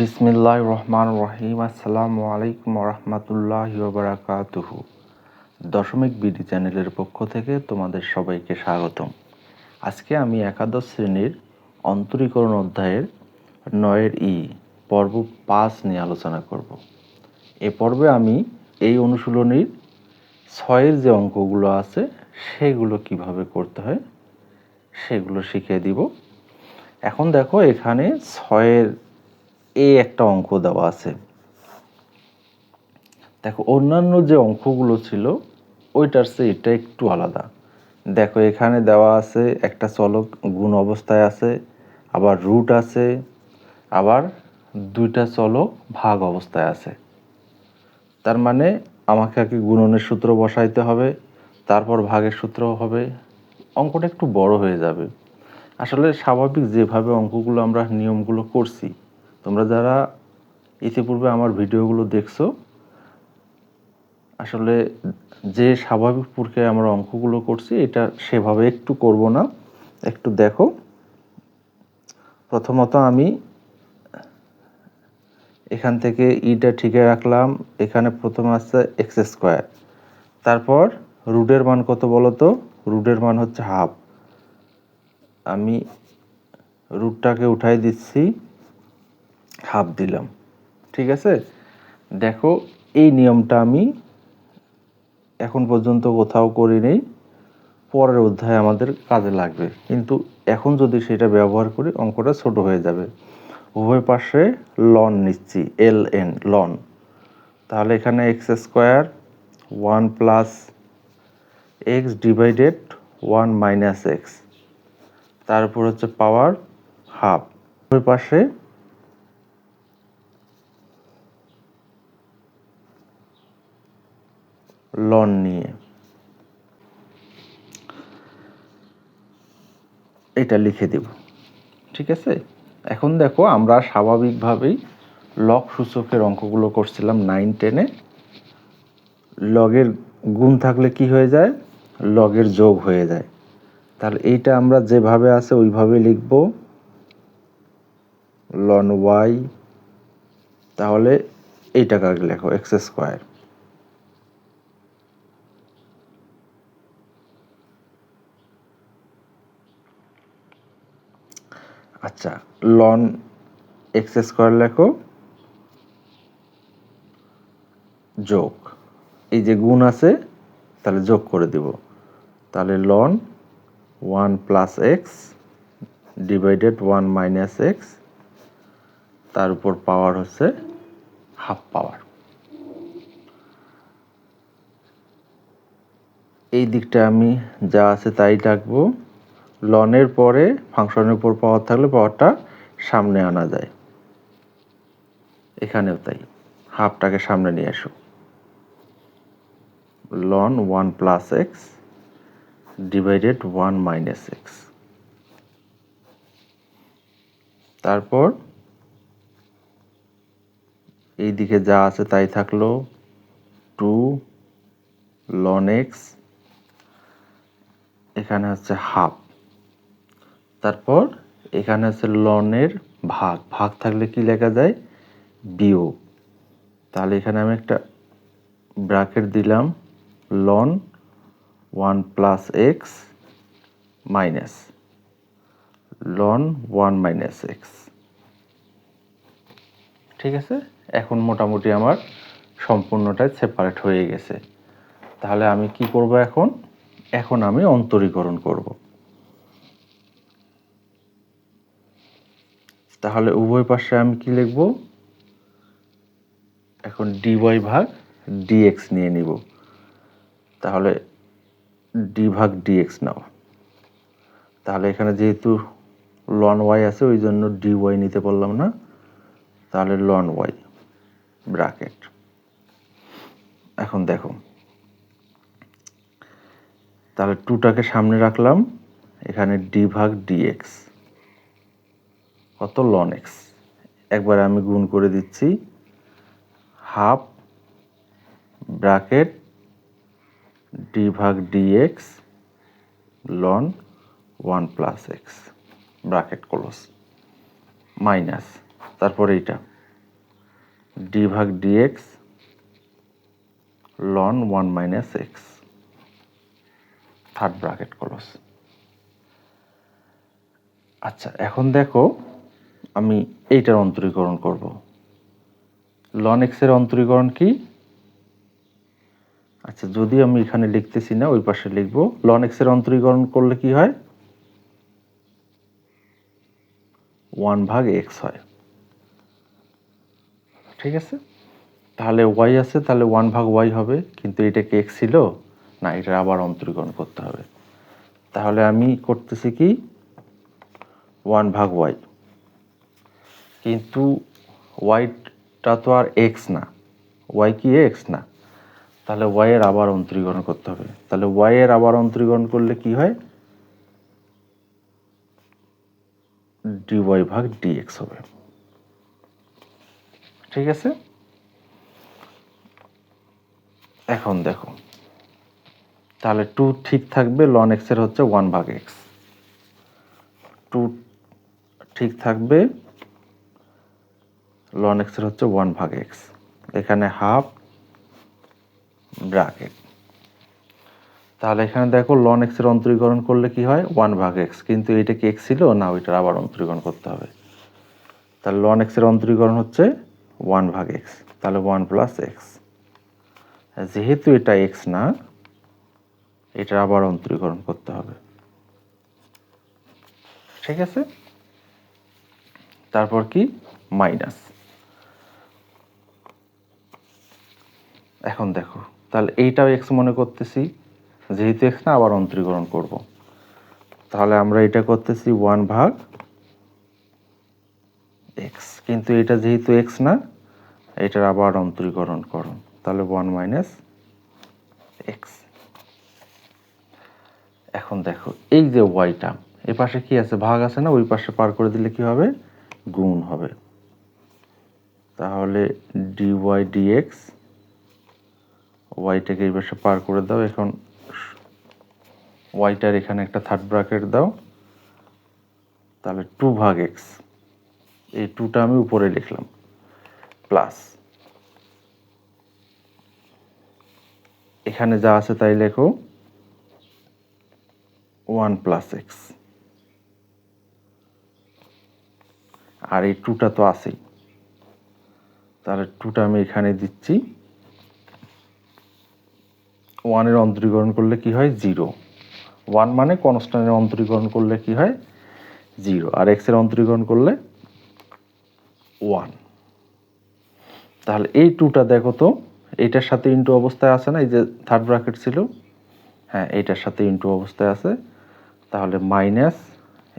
বিসমিল্লাহ রহমান রহিম আসসালামু আলাইকুম রহমতুল্লাহ বারাকাতুহু দশমিক বিডি চ্যানেলের পক্ষ থেকে তোমাদের সবাইকে স্বাগতম। আজকে আমি একাদশ শ্রেণির অন্তরীকরণ অধ্যায়ের নয়ের ই পর্ব পাঁচ নিয়ে আলোচনা করব। এ পর্বে আমি এই অনুশীলনীর ছয়ের যে অঙ্কগুলো আছে, সেগুলো কীভাবে করতে হয়, সেগুলো শিখিয়ে দিব। এখন দেখো এখানে ছয়ের এ একটা অঙ্ক দেওয়া আছে। দেখো, অন্যান্য যে অঙ্কগুলো ছিল, ওইটার চেয়ে এটা একটু আলাদা। দেখো, এখানে দেওয়া আছে, একটা চলক গুণ অবস্থায় আছে, আবার রুট আছে, আবার দুইটা চলক ভাগ অবস্থায় আছে। তার মানে আমাকে আগে গুণনের সূত্র বসাইতে হবে, তারপর ভাগের সূত্র হবে। অঙ্কটা একটু বড় হয়ে যাবে। আসলে স্বাভাবিক যেভাবে অঙ্কগুলো আমরা নিয়মগুলো করছি তোমরা যারা ইতিপূর্বে আমার ভিডিওগুলো দেখছ, আসলে যে স্বাভাবিক প্রক্রিয়ায় আমরা অঙ্কগুলো করছি, এটা সেভাবে একটু করব না, একটু দেখো। প্রথমত আমি এখান থেকে ইটা ঠিকে রাখলাম, এখানে প্রথমে আসছে এক্স স্কোয়ার। তারপর রুটের মান কত বলো তো রুটের মান হচ্ছে হাফ। আমি রুটটাকে উঠাই দিচ্ছি। হাফ দিলাম। ঠিক আছে? দেখো, এই নিয়মটা আমি এখন পর্যন্ত কোথাও করি নেই পরের অধ্যায়ে আমাদের কাজে লাগবে। কিন্তু এখন যদি সেটা ব্যবহার করি, অঙ্কটা ছোট হয়ে যাবে। উভয় পাশে লন নিচ্ছি এল এন লন তাহলে এখানে X square one plus X divided one minus X তারপর হচ্ছে পাওয়ার হাফ উভয় পাশে লন নিয়ে। এটা লিখে দেব। ঠিক আছে? এখন দেখো, আমরা স্বাভাবিকভাবেই লগ সূচকের অঙ্কগুলো করছিলাম নাইন টেনে লগের গুণ থাকলে কি হয়ে যায়? লগের যোগ হয়ে যায়। তাহলে এইটা আমরা যেভাবে আছে ওইভাবে লিখব। লন ওয়াই তাহলে এইটাকে লেখো এক্স স্কোয়ার আচ্ছা লন এক্স স্কোয়ার লেখো। যোগ, এই যে গুণ আছে, তাহলে যোগ করে দিব। তাহলে loan one plus X divided one minus X তার উপর পাওয়ার হচ্ছে হাফ পাওয়ার এই দিকটা আমি যা আছে তাই রাখব। লনের পরে ফাংশনের উপর পাওয়ার থাকলে পাওয়ারটা সামনে আনা যায়। এখানেও তাই। হাফটাকে সামনে নিয়ে আসো। Loan one plus X divided one minus X তারপর এই দিকে যা আছে তাই থাকল টু লন এক্স এখানে হচ্ছে হাফ তারপর এখানে আছে লনের ভাগ। ভাগ থাকলে কি লেখা যায়? বিয়োগ। তাহলে এখানে আমি একটা ব্রাকেট দিলাম লন ওয়ান প্লাস এক্স মাইনাস। লন ওয়ান মাইনাস এক্স। ঠিক আছে? এখন মোটামুটি আমার সম্পূর্ণটাই সেপারেট হয়ে গেছে। তাহলে আমি কি করব এখন? এখন আমি অন্তরীকরণ করব। তাহলে উভয় পাশে আমি কি লিখব? এখন ডিওয়াই ভাগ ডিএক্স নিয়ে নিব। তাহলে ডি ভাগ ডিএক্স নাও। তাহলে এখানে যেহেতু লন ওয়াই আছে, ওই জন্য ডি ওয়াই নিতে পারলাম না। তাহলে লন ওয়াই ব্রাকেট এখন দেখো। তাহলে টুটাকে সামনে রাখলাম। এখানে ডি ভাগ ডিএক্স কত লন এক্স একবার আমি গুণ করে দিচ্ছি হাফ ব্রাকেট ডি ভাগ D X loan one plus X bracket close minus তারপরে এইটা ডি ভাগ D X loan one minus X third bracket close আচ্ছা এখন দেখো আমি এইটার অন্তরীকরণ করব। লন এক্সের অন্তরীকরণ কি? আচ্ছা যদি আমি এখানে লিখতেছি না, ওই পাশে লিখব। লন এক্সের অন্তরীকরণ করলে কি হয়? ওয়ান ভাগ এক্স হয়। ঠিক আছে? তাহলে ওয়াই আছে, তাহলে ওয়ান ভাগ ওয়াই হবে। কিন্তু এটা কি এক্স ছিল? না, এটা আবার অন্তরীকরণ করতে হবে। তাহলে আমি করতেছি কি? ওয়ান ভাগ ওয়াই কিন্তু ওয়াইটা তো আর এক্স না। ওয়াই কি এক্স না? তাহলে ওয়াই এর আবার অন্তরীকরণ করতে হবে। তাহলে ওয়াইয়ের আবার অন্তরীকরণ করলে কি হয়? ডি ওয়াই ভাগ ডিএক্স হবে। ঠিক আছে? এখন দেখো, তাহলে টু ঠিক থাকবে লন এক্সের হচ্ছে ওয়ান ভাগ এক্স টু ঠিক থাকবে লন এক্সের হচ্ছে ওয়ান ভাগ এক্স এখানে হাফ ব্রাকেট তাহলে এখানে দেখো লন এক্সের অন্তরীকরণ করলে কি হয়? ওয়ান ভাগ এক্স কিন্তু এটা কি এক্স ছিল? না, ওইটার আবার অন্তরীকরণ করতে হবে। তাহলে লন এক্সের অন্তরীকরণ হচ্ছে ওয়ান ভাগ এক্স তাহলে ওয়ান প্লাস এক্স যেহেতু এটা এক্স না এটা আবার অন্তরীকরণ করতে হবে। ঠিক আছে? তারপর কি? মাইনাস এখন দেখো। তাহলে এইটাও এক্স মনে করতেছি। যেহেতু এক্স না, আবার অন্তরীকরণ করব। তাহলে আমরা এটা করতেছি ওয়ান ভাগ এক্স কিন্তু এটা যেহেতু এক্স না, এটার আবার অন্তরীকরণ করো। তাহলে ওয়ান মাইনাস এক্স এখন দেখো, এই যে ওয়াইটা এ পাশে কি আছে? ভাগ আছে না? ওই পাশে পার করে দিলে কি হবে? গুণ হবে। তাহলে ডি ওয়াই ডিএক্স ওয়াইটাকে এই পাশে পার করে দাও। এখন ওয়াইটার এখানে একটা থার্ড ব্র্যাকেট দাও। তাহলে টু ভাগ এক্স এই টুটা আমি উপরে লিখলাম। প্লাস এখানে যা আছে তাই লেখো। ওয়ান প্লাস এক্স আর এই টুটা তো আছেই। তাহলে টুটা আমি এখানে দিচ্ছি। ওয়ানের অন্তরীকরণ করলে কি হয়? জিরো ওয়ান মানে কনস্ট্যান্টের অন্তরীকরণ করলে কি হয়? জিরো আর এক্সের অন্তরীকরণ করলে ওয়ান তাহলে এই টুটা দেখো তো এইটার সাথে ইন্টু অবস্থায় আছে না? এই যে থার্ড ব্র্যাকেট ছিল। হ্যাঁ এইটার সাথে ইন্টু অবস্থায় আছে। তাহলে মাইনাস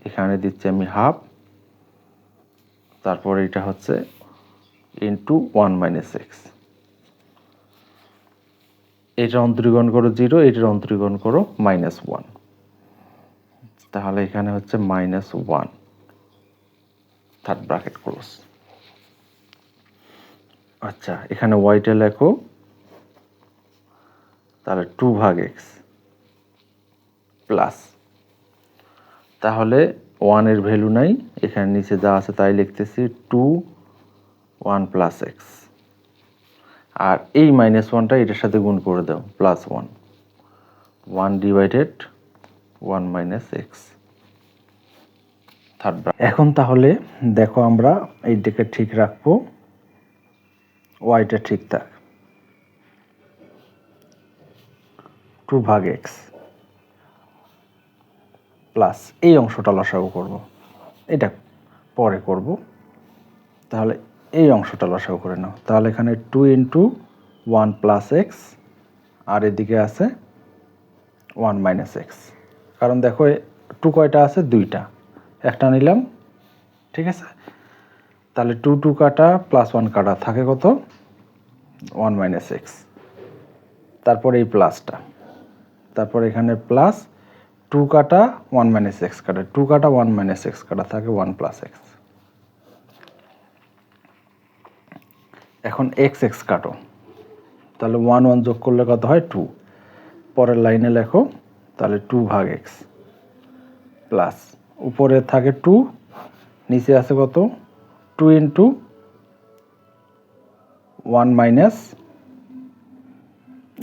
এখানে দিচ্ছি আমি হাফ তারপর এটা হচ্ছে ইন্টু ওয়ান মাইনাস এক্স এটা অন্তরীকরণ করো জিরো, এটার অন্তরীকরণ করো মাইনাস ওয়ান তাহলে এখানে হচ্ছে minus one third bracket close আচ্ছা এখানে ওয়াইটা লেখো। তাহলে টু ভাগ এক্স প্লাস তাহলে ওয়ানের ভ্যালু নাই। এখানে নিচে যা আছে তাই লিখতেছি টু ওয়ান প্লাস এক্স আর এই মাইনাস ওয়ানটা এটার সাথে গুণ করে দাও plus one one divided one minus x third এখন তাহলে দেখো আমরা এইটাকে ঠিক রাখব ওয়াইটা ঠিক থাক। টু ভাগ এক্স প্লাস এই অংশটা লসাগু করব। এটা পরে করব। তাহলে এই অংশটা লসাগু করে নাও। তাহলে এখানে two into one plus x আর এদিকে আছে ওয়ান মাইনাস এক্স কারণ দেখো টু কয়টা আছে? দুইটা। একটা নিলাম, ঠিক আছে? তাহলে টু টু কাটা প্লাস ওয়ান কাটা থাকে কত? ওয়ান মাইনাস এক্স তারপর এই প্লাসটা তারপর এখানে প্লাস টু কাটা ওয়ান মাইনাস এক্স কাটা। টু কাটা ওয়ান মাইনাস এক্স কাটা থাকে ওয়ান প্লাস এক্স এখন এক্স এক্স কাটো। তাহলে ওয়ান ওয়ান যোগ করলে কত হয়? টু পরের লাইনে লেখো, তাহলে টু ভাগ এক্স প্লাস উপরে থাকে টু নিচে আছে কত? টু ইন্টু ওয়ান মাইনাস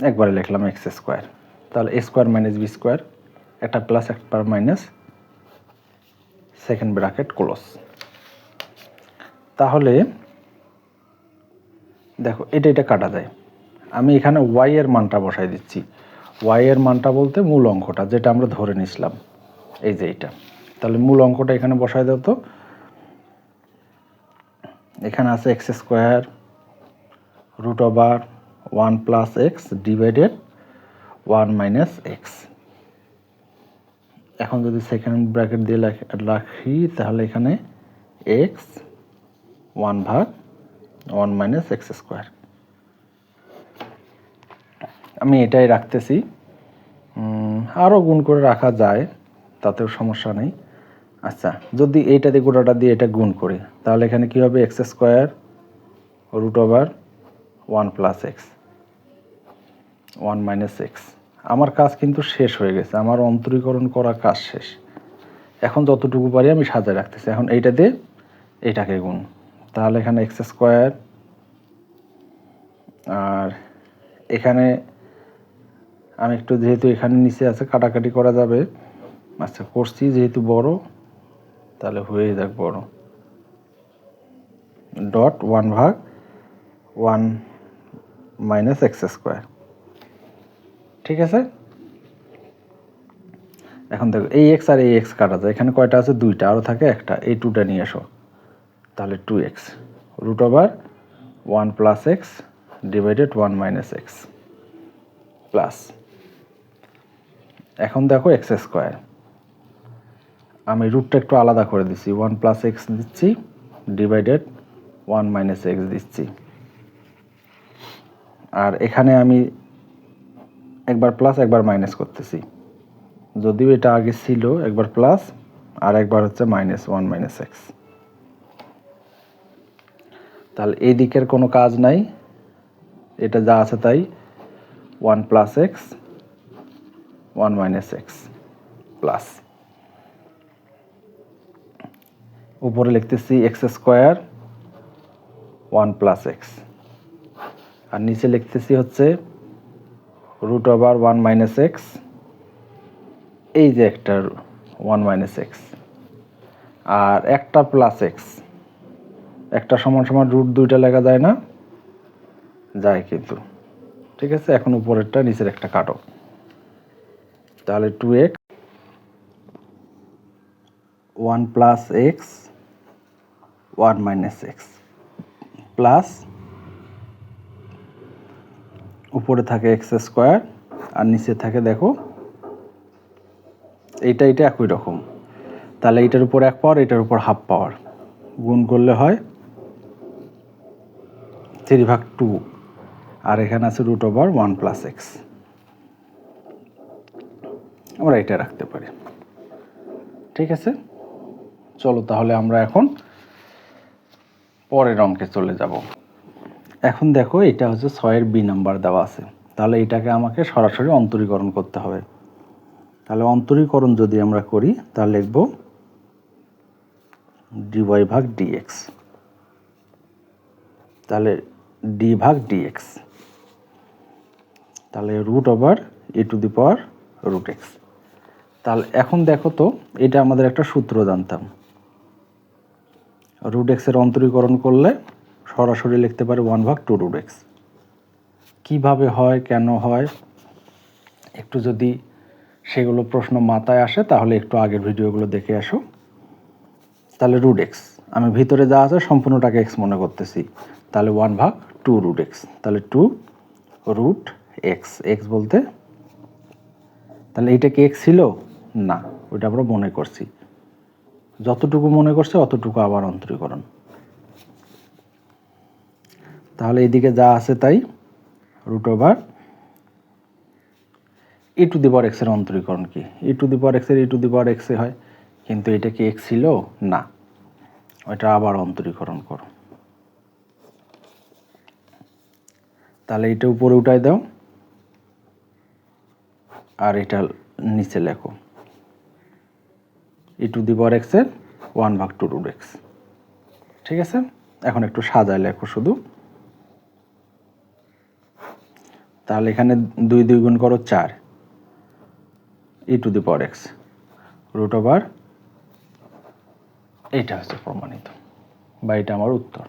একবারে লিখলাম এক্স স্কোয়ার তাহলে স্কোয়ার মাইনাস বি স্কোয়ার একটা প্লাস একটা মাইনাস সেকেন্ড ব্র্যাকেট ক্লোজ তাহলে দেখো, এটা এটা কাটা যায়। আমি এখানে ওয়াই এর মানটা বসাই দিচ্ছি। ওয়াই এর মানটা বলতে মূল অঙ্কটা, যেটা আমরা ধরে নিছিলাম এই যে এইটা তাহলে মূল অঙ্কটা এখানে বসাই দাও তো। এখানে আছে x square root over one plus x divided one minus x এখন যদি সেকেন্ড ব্র্যাকেট দিয়ে রাখ- তাহলে এখানে এক্স ওয়ান ভাগ ওয়ান মাইনাস এক্স স্কোয়ার। আমি এটাই রাখতেছি। আরও গুণ করে রাখা যায়, তাতেও সমস্যা নেই। আচ্ছা যদি এইটা দিয়ে গোটাটা দিয়ে এটা গুণ করি, তাহলে এখানে কী হবে? X square root over one plus x, one minus x. আমার কাজ কিন্তু শেষ হয়ে গেছে, আমার অন্তরীকরণ করা কাজ শেষ। এখন যতটুকু পারি আমি সাজায় রাখতেছি। এখন এইটা দিয়ে এইটাকে গুণ। তাহলে এখানে এক্স স্কোয়ার। আর এখানে আমি একটু যেহেতু এখানে নিচে আছে, কাটাকাটি করা যাবে। আচ্ছা করছি যেহেতু বড়, তাহলে হয়ে যাক বড়। ডট ওয়ান ভাগ ওয়ান মাইনাস এক্স স্কোয়ার। ঠিক আছে? এখন দেখো, এই এক্স আর এই এক্স কাটা যায়। এখানে কয়টা আছে? দুইটা। আরও থাকে একটা। এই টুটা নিয়ে আসো তাহলে two x root over one plus x divided one minus x plus এখন দেখো এক্স স্কোয়ার আমি রুটটা একটু আলাদা করে দিচ্ছি ওয়ান প্লাস এক্স দিচ্ছি ডিভাইডেড ওয়ান মাইনাস এক্স দিচ্ছি। আর এখানে আমি একবার প্লাস একবার মাইনাস করতেছি। যদিও এটা আগে ছিল, একবার প্লাস আর একবার হচ্ছে মাইনাস ওয়ান মাইনাস এক্স তাহলে এই দিকের কোনো কাজ নাই। এটা যা আছে তাই। One plus x, one minus x plus. উপরে লিখতেছি x square, one plus x. আর নিচে লিখতেছি হচ্ছে root over one minus x. এই যে একটা ওয়ান মাইনাস এক্স। আর একটা প্লাস এক্স। একটা সমান সমান রুট দুইটা লেখা যায় না? যায় কিন্তু। ঠিক আছে এখন উপরেরটা নিচের একটা কাটো। তাহলে two x one plus x one minus x plus উপরে থাকে এক্স স্কোয়ার আর নিচে থাকে দেখো এইটা এটা একই রকম। তাহলে এটার উপর এক পাওয়ার এটার উপর হাফ পাওয়ার গুণ করলে হয় থ্রি ভাগ টু। আর এখানে আছে root over one plus x আমরা এটা রাখতে পারি। ঠিক আছে? চলো তাহলে আমরা এখন পরের অঙ্কে চলে যাব। এখন দেখো, এটা হচ্ছে ছয়ের বি নাম্বার দেওয়া আছে। তাহলে এটাকে আমাকে সরাসরি অন্তরীকরণ করতে হবে। তাহলে অন্তরীকরণ যদি আমরা করি, তাহলে লিখব ডিওয়াই ভাগ ডিএক্স তাহলে ডি ভাগ ডিএক্স তাহলে root over A to the power root x তাহলে এখন দেখো তো, এটা আমাদের একটা সূত্র জানতাম। রুট এক্সের অন্তরীকরণ করলে সরাসরি লিখতে পারে ওয়ান ভাগ টু রুট এক্স কীভাবে হয়, কেন হয়? একটু যদি সেগুলো প্রশ্ন মাথায় আসে, তাহলে একটু আগের ভিডিওগুলো দেখে আসো। তাহলে রুট এক্স আমি ভিতরে যা আছে সম্পূর্ণটাকে এক্স মনে করতেছি। তাহলে ওয়ান ভাগ টু রুট এক্স তাহলে টু রুট এক্স এক্স বলতে, তাহলে এইটা কি এক্স ছিল? না, ওইটা আমরা মনে করছি। যতটুকু মনে করছে অতটুকু আবার অন্তরীকরণ। তাহলে এদিকে যা আছে তাই root over E to the power এক্সের অন্তরীকরণ কি? ই টু দি পাওয়ার এক্সের ই টু দি পাওয়ার এক্সে হয়, কিন্তু এটা কি এক্স ছিল? না, ওইটা আবার অন্তরীকরণ করো। তাহলে এটা উপরে উঠাই দাও। আর এটা নিচে লেখো। ই টু দি পাওয়ার এক্সের ওয়ান ভাগ টু রুট এক্স। ঠিক আছে? এখন একটু সাজায় লেখো শুধু। তাহলে এখানে দুই দুই গুণ করো চার। E to the power x root over এইটা হচ্ছে প্রমাণিত। বা এটা আমার উত্তর।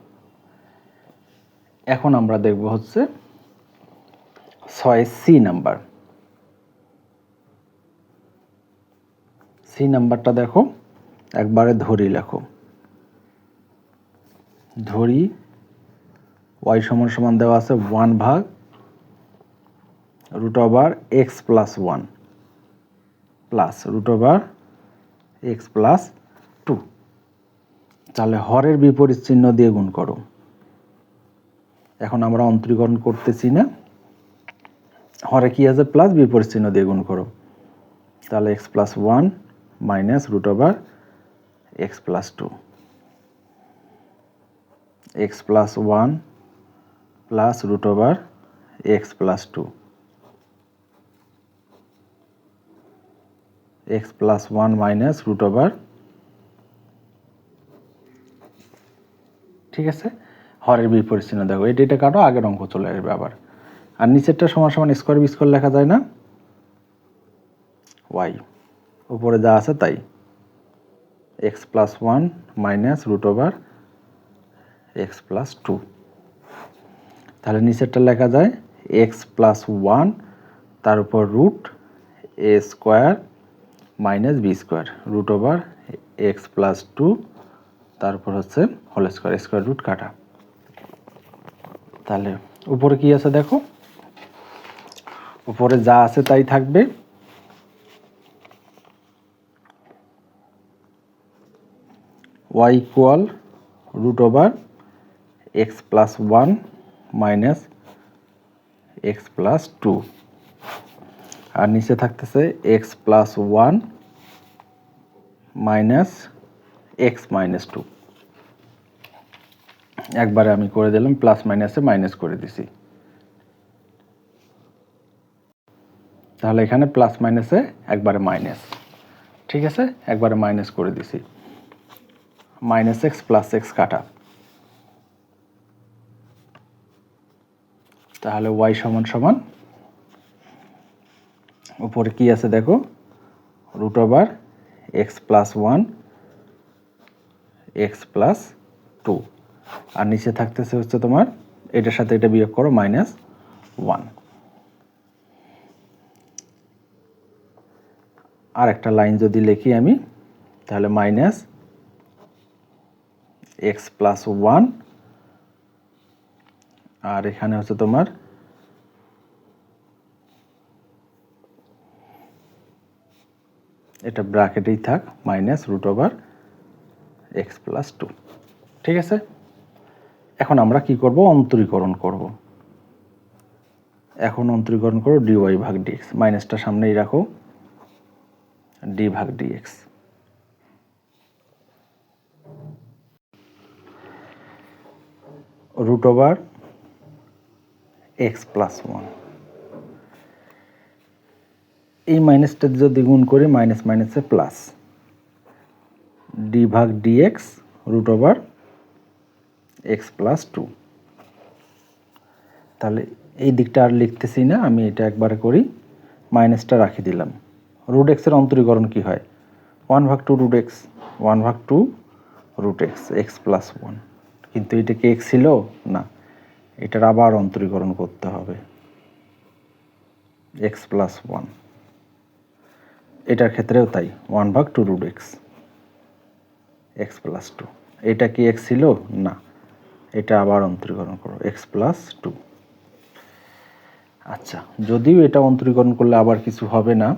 এখন আমরা দেখব হচ্ছে ছয় সি নাম্বার। সি নাম্বারটা দেখো, একবারে ধরি লেখো। ধরি, ওয়াই সমান সমান দেওয়া আছে ওয়ান ভাগ root over x plus one plus root over x plus two. তাহলে হরের বিপরীত চিহ্ন দিয়ে গুণ করো। এখন আমরা অন্তরীকরণ করতেছি না। হরে কি আছে? প্লাস বিপরীত চিহ্ন দিয়ে গুণ করো। তাহলে x plus one minus root over x plus two x plus one plus root over x plus two x plus one minus root over ঠিক আছে? হরের বিপরীত চিহ্ন দেখো। এটা এটা কাটো, আগের অঙ্ক চলে আসবে আবার। আর নিচেরটা সমান সমান স্কোয়ার বি স্কোয়ার লেখা যায় না? ওয়াই উপরে যা আছে তাই। X plus one minus root over x plus two তাহলে নিচেরটা লেখা যায় এক্স প্লাস ওয়ান তার উপর root A square minus B square root over x plus two তারপর হচ্ছে হোল স্কোয়ার স্কোয়ার রুট কাটা। তাহলে উপরে কি আছে দেখো? উপরে যা আছে তাই থাকবে। Y equal root over x plus one minus x plus two আর নিচে থাকতেছে x plus one minus x minus two একবারে আমি করে দিলাম প্লাস মাইনাসে মাইনাস করে দিছি। তাহলে এখানে প্লাস মাইনাসে একবারে মাইনাস ঠিক আছে? একবারে মাইনাস করে দিছি। মাইনাস এক্স প্লাস এক্স কাটা। তাহলে ওয়াই সমান সমান। উপরে কি আছে দেখো? Root over x plus one x plus two আর নিচে থাকতেছে হচ্ছে তোমার, এটার সাথে এটা বিয়োগ করো মাইনাস ওয়ান আর একটা লাইন যদি লিখি আমি, তাহলে মাইনাস এক্স প্লাস ওয়ান আর এখানে হচ্ছে তোমার এটা ব্র্যাকেটেই থাক minus root over x plus two ঠিক আছে? এখন আমরা কি করব? অন্তরীকরণ করব। এখন অন্তরীকরণ করো ডিওয়াই ভাগ ডিএক্স মাইনাসটা সামনেই রাখো। ডি ভাগ DX root over x plus one. এই মাইনাসটা যদি গুণ করি, মাইনাস মাইনাসে প্লাস। ডি ভাগ DX root over x plus two. তাহলে এই দিকটা আর লিখতেছি না, আমি এটা একবারে করি, মাইনাসটা রাখি দিলাম। রুট এক্সের অন্তরীকরণ কি হয়? ওয়ান ভাগ টু রুট এক্স ওয়ান ভাগ two root x x plus one. কিন্তু এটা কি এক্স ছিল? না। এটার আবার অন্তরীকরণ করতে হবে। X plus one. এটার ক্ষেত্রেও তাই। ওয়ান ভাগ two root x x plus two. এটা কি এক্স ছিল? না। এটা আবার অন্তরীকরণ করো। X plus two. আচ্ছা যদিও এটা অন্তরীকরণ করলে আবার কিছু হবে না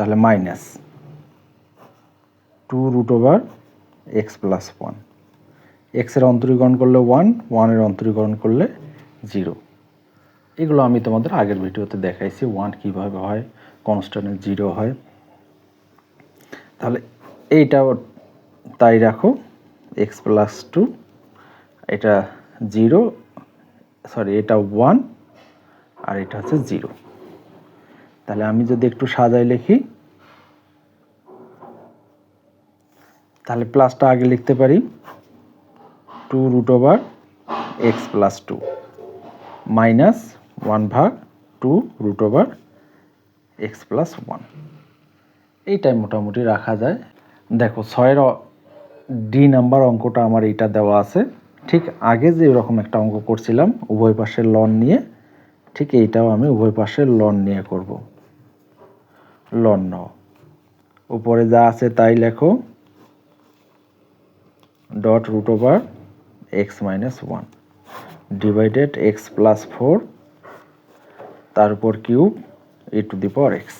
তাহলে minus two root over x plus one এক্সের অন্তরীকরণ করলে ওয়ান ওয়ানের অন্তরীকরণ করলে জিরো এগুলো আমি তোমাদের আগের ভিডিওতে দেখাইছি ওয়ান কীভাবে হয় কনস্ট্যান্ট জিরো হয়। তাহলে এইটাও তাই রাখো এক্স প্লাস টু এটা জিরো সরি এটা ওয়ান আর এটা হচ্ছে জিরো তাহলে আমি যদি একটু সাজাই লিখি, তাহলে প্লাসটা আগে লিখতে পারি two root over x plus two minus one ভাগ two root over x plus one এইটাই মোটামুটি রাখা যায়। দেখো ছয়ের ডি নাম্বার অঙ্কটা আমার এইটা দেওয়া আছে। ঠিক আগে যে এরকম একটা অঙ্ক করছিলাম, উভয় পাশের লন নিয়ে, ঠিক এইটাও আমি উভয় পাশের লন নিয়ে করব। লন উপরে যা আছে তাই লেখো। Dot root over x minus one divided x plus four তার উপর cube E to the power x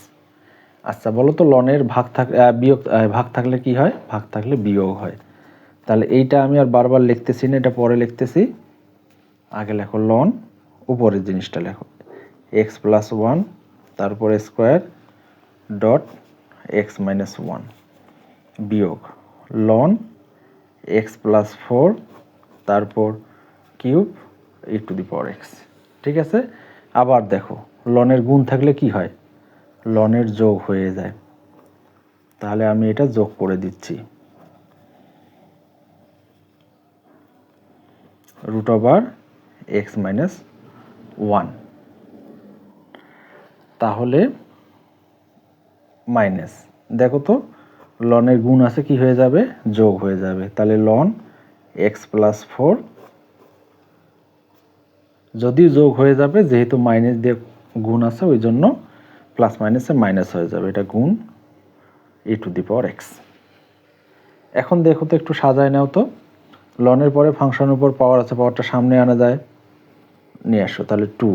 আচ্ছা বলো তো, লনের ভাগ থাক বিয়োগ ভাগ থাকলে কি হয়? ভাগ থাকলে বিয়োগ হয়। তাহলে এইটা আমি আর বারবার লিখতেছি না, এটা পরে লিখতেছি। আগে লেখো লন, উপরের জিনিসটা লেখো। এক্স প্লাস ওয়ান তারপরে square dot x minus one বিয়োগ লন এক্স প্লাস ফোর তারপর cube E to the power x ঠিক আছে? আবার দেখো লনের গুণ থাকলে কি হয়? লনের যোগ হয়ে যায়। তাহলে আমি এটা যোগ করে দিচ্ছি। Root over x minus one তাহলে মাইনাস। দেখো তো, লনের গুণ আছে কি হয়ে যাবে? যোগ হয়ে যাবে। তাহলে লন এক্স প্লাস ফোর যদি যোগ হয়ে যাবে, যেহেতু মাইনাস দিয়ে গুণ আছে, ওই জন্য প্লাস মাইনাসে মাইনাস হয়ে যাবে। এটা গুণ ই টু দি পাওয়ার এক্স এখন দেখো তো, একটু সাজায় নাও তো। লনের পরে ফাংশনের উপর পাওয়ার আছে পাওয়ারটা সামনে আনা যায়। নিয়ে আসো, তাহলে টু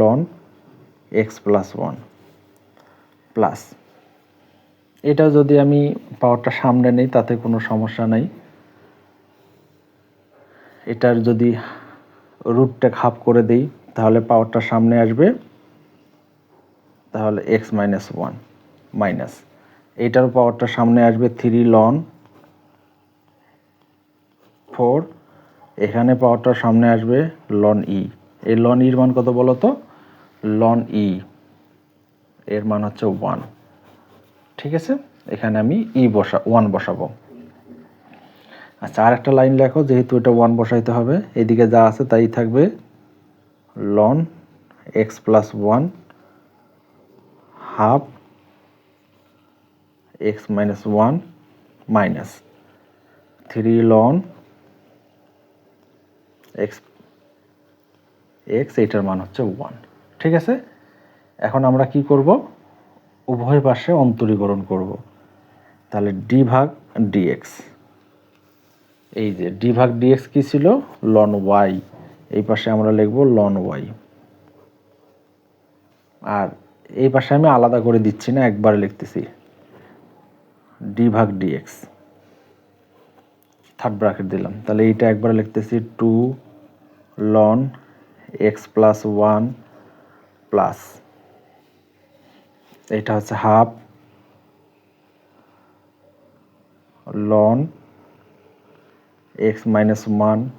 লন এক্স প্লাস ওয়ান প্লাস। এটা যদি আমি পাওয়ারটা সামনে নেই, তাতে কোনো সমস্যা নাই। এটার যদি রুটটা হাফ করে দেই, তাহলে পাওয়ারটা সামনে আসবে। তাহলে এক্স মাইনাস ওয়ান মাইনাস এইটার পাওয়ারটা সামনে আসবে থ্রি লন ফোর এখানে পাওয়ারটা সামনে আসবে লন ই এই লন ইর মান কত বলো তো লন ই এর মান হচ্ছে ওয়ান ঠিক আছে? এখানে আমি ই বসা ওয়ান বসাবো। আচ্ছা আর একটা লাইন লেখো, যেহেতু এটা ওয়ান বসাইতে হবে। এদিকে যা আছে তাই থাকবে loan x plus one half x minus one minus three loan x x এইটার মান হচ্ছে ওয়ান ঠিক আছে? এখন আমরা কি করব? উভয় পাশে অন্তরীকরণ করব। তাহলে ডি ভাগ ডিএক্স এই যে ডি ভাগ ডিএক্স কি ছিল? লন ওয়াই এই পাশে আমরা লিখব লন ওয়াই আর এই পাশে আমি আলাদা করে দিচ্ছি না, একবারে লিখতেছি। ডি ভাগ ডিএক্স থার্ড ব্র্যাকেট দিলাম। তাহলে এইটা একবারে লিখতেছি টু লন এক্স প্লাস ওয়ান প্লাস এটা হচ্ছে half, loan, x minus one,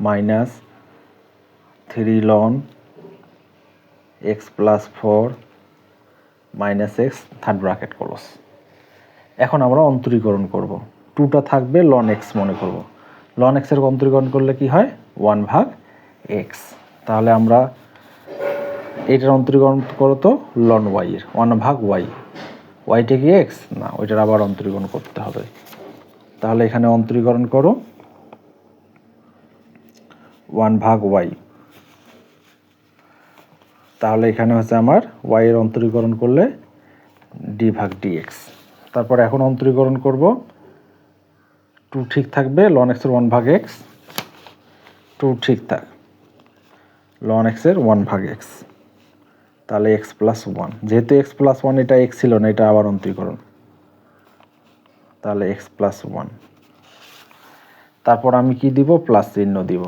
minus three loan, x plus four, minus x, third bracket close. এখন আমরা অন্তরীকরণ করব। টুটা থাকবে লন এক্স মনে করব। লন এক্সের অন্তরীকরণ করলে কি হয়? ওয়ান ভাগ এক্স। তাহলে আমরা এইটার অন্তরীকরণ করো তো লন ওয়াই এর। ওয়ান ভাগ ওয়াই ওয়াইটা কি এক্স না, ওইটার আবার অন্তরীকরণ করতে হবে। তাহলে এখানে অন্তরীকরণ করো। ওয়ান ভাগ ওয়াই তাহলে এখানে হচ্ছে আমার ওয়াই এর অন্তরীকরণ করলে ডি ভাগ ডিএক্স তারপর এখন অন্তরীকরণ করব। টু ঠিক থাকবে লন এক্সের ওয়ান ভাগ এক্স টু ঠিক থাক। লন এক্সের ওয়ান ভাগ এক্স তাহলে এক্স প্লাস ওয়ান যেহেতু এক্স প্লাস ওয়ান এটা এক্স ছিল না, এটা আবার অন্তরীকরণ। তাহলে এক্স প্লাস ওয়ান তারপর আমি কি দিব? প্লাস চিহ্ন দিব।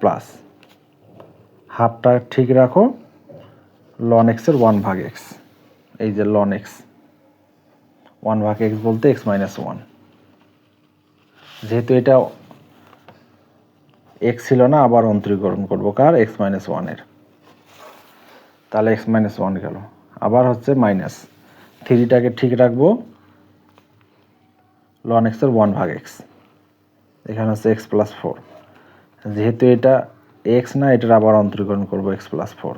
প্লাস হাফটা ঠিক রাখো। লন এক্সের ওয়ান ভাগ এক্স এই যে লন এক্স ওয়ান ভাগ এক্স বলতে এক্স মাইনাস ওয়ান যেহেতু এটা এক্স ছিল না, আবার অন্তরীকরণ করব কার? এক্স মাইনাস ওয়ানের তাহলে এক্স মাইনাস ওয়ান গেল। আবার হচ্ছে মাইনাস থ্রিটাকে ঠিক রাখব। লন এক্সের ওয়ান ভাগ এক্স এখানে হচ্ছে এক্স প্লাস ফোর যেহেতু এটা এক্স না, এটার আবার অন্তরীকরণ করব এক্স প্লাস ফোর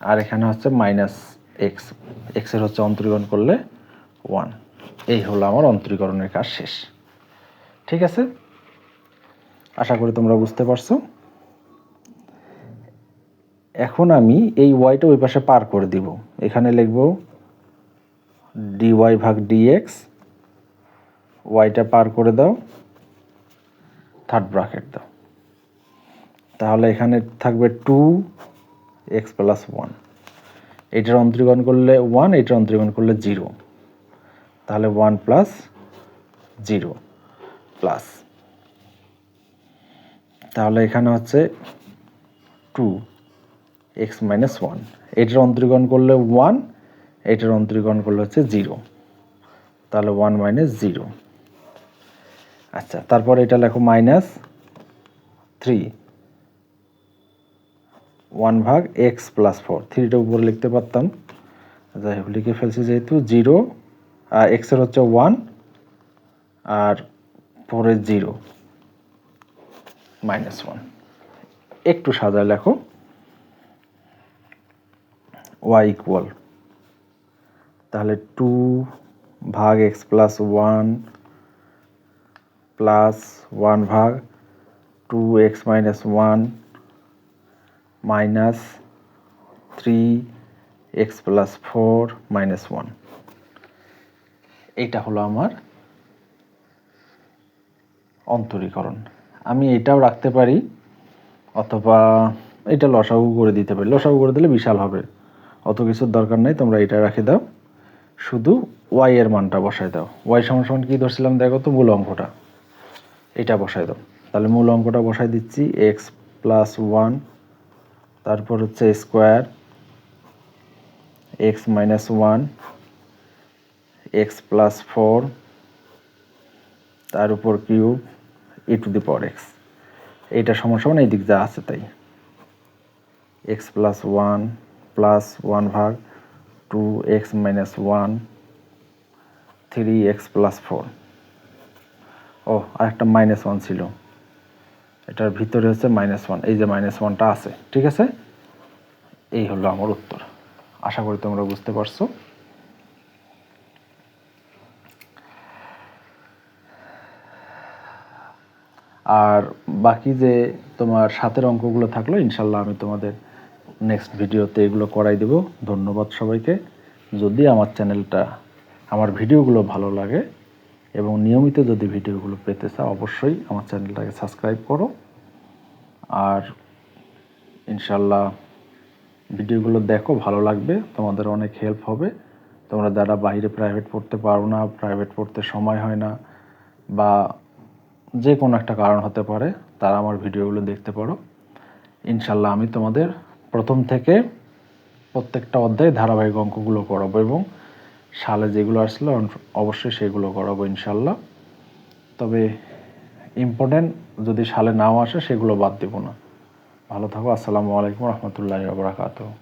আর এখানে হচ্ছে মাইনাস এক্স এক্সের হচ্ছে অন্তরীকরণ করলে ওয়ান এই হলো আমার অন্তরীকরণের কাজ শেষ। ঠিক আছে? আশা করি তোমরা বুঝতে পারছ। এখন আমি এই ওয়াইটা ওই পাশে পার করে দিব। এখানে লিখব ডি ওয়াই ভাগ ডিএক্স ওয়াইটা পার করে দাও থার্ড ব্রাকেট দাও। তাহলে এখানে থাকবে টু এক্স প্লাস ওয়ান এটার অন্তরীকরণ করলে ওয়ান এটার অন্তরীকরণ করলে জিরো তাহলে ওয়ান প্লাস জিরো প্লাস তাহলে এখানে হচ্ছে টু এক্স মাইনাস ওয়ান। এটার অন্তরীকরণ করলে ওয়ান, এটার অন্তরীকরণ করলে হচ্ছে জিরো। তাহলে ওয়ান মাইনাস জিরো। আচ্ছা তারপর এটা লেখো মাইনাস থ্রি। ওয়ান ভাগ এক্স প্লাস ফোর। থ্রিটা উপরে লিখতে পারতাম। যাই হোক, লিখে ফেলছি যেহেতু জিরো, আর এক্সের হচ্ছে ওয়ান, আর ফোরের জিরো, মাইনাস ওয়ান। একটু সাজায় লেখো। ওয়াই ইকুয়াল তাহলে টু ভাগ x plus one plus one ভাগ two x minus one minus three x plus four minus one এইটা হলো আমার অন্তরীকরণ। আমি এটাও রাখতে পারি, অথবা এটা লসাগু করে দিতে পারি। লসাগু করে দিলে বিশাল হবে। অত কিছুর দরকার নেই, তোমরা এটা রেখে দাও। শুধু ওয়াই এর মানটা বসাই দাও। ওয়াই সমান সমান কী ধরছিলাম? দেখো তো মূল অঙ্কটা। এটা বসাই দাও। তাহলে মূল অঙ্কটা বসাই দিচ্ছি এক্স প্লাস ওয়ান তারপর হচ্ছে square x minus one x plus four তার উপর cube E to the power x এইটা সমান সমান এই দিক যা আছে তাই। X plus one plus one ভাগ two x minus one three x plus four ও, আরেকটা মাইনাস ওয়ান ছিল। এটার ভিতরে হচ্ছে মাইনাস ওয়ান এই যে মাইনাস ওয়ানটা আছে, ঠিক আছে? এই হলো আমার উত্তর। আশা করি তোমরা বুঝতে পারছ। আর বাকি যে তোমার সাতের অঙ্কগুলো থাকল, ইনশাল্লাহ আমি তোমাদের নেক্সট ভিডিওতে এগুলো করাই দেব। ধন্যবাদ সবাইকে। যদি আমার চ্যানেলটা, আমার ভিডিওগুলো ভালো লাগে এবং নিয়মিত যদি ভিডিওগুলো পেতে চাও, অবশ্যই আমার চ্যানেলটাকে সাবস্ক্রাইব করো। আর ইনশাল্লাহ ভিডিওগুলো দেখো, ভালো লাগবে, তোমাদের অনেক হেল্প হবে। তোমরা যারা বাইরে প্রাইভেট পড়তে পারো না প্রাইভেট পড়তে সময় হয় না, বা যে কোনো একটা কারণ হতে পারে, তারা আমার ভিডিওগুলো দেখতে পারো। ইনশাল্লাহ আমি তোমাদের প্রথম থেকে প্রত্যেকটা অধ্যায় ধারাবাহিক অঙ্কগুলো করাবো এবং সালে যেগুলো আসলো অবশ্যই সেগুলো করাবো ইনশাল্লাহ। তবে ইম্পর্টেন্ট যদি সালে নাও আসে, সেগুলো বাদ দেবো না। ভালো থাকো, আসসালামু আলাইকুম রহমতুল্লাহ বারাকাতুহ।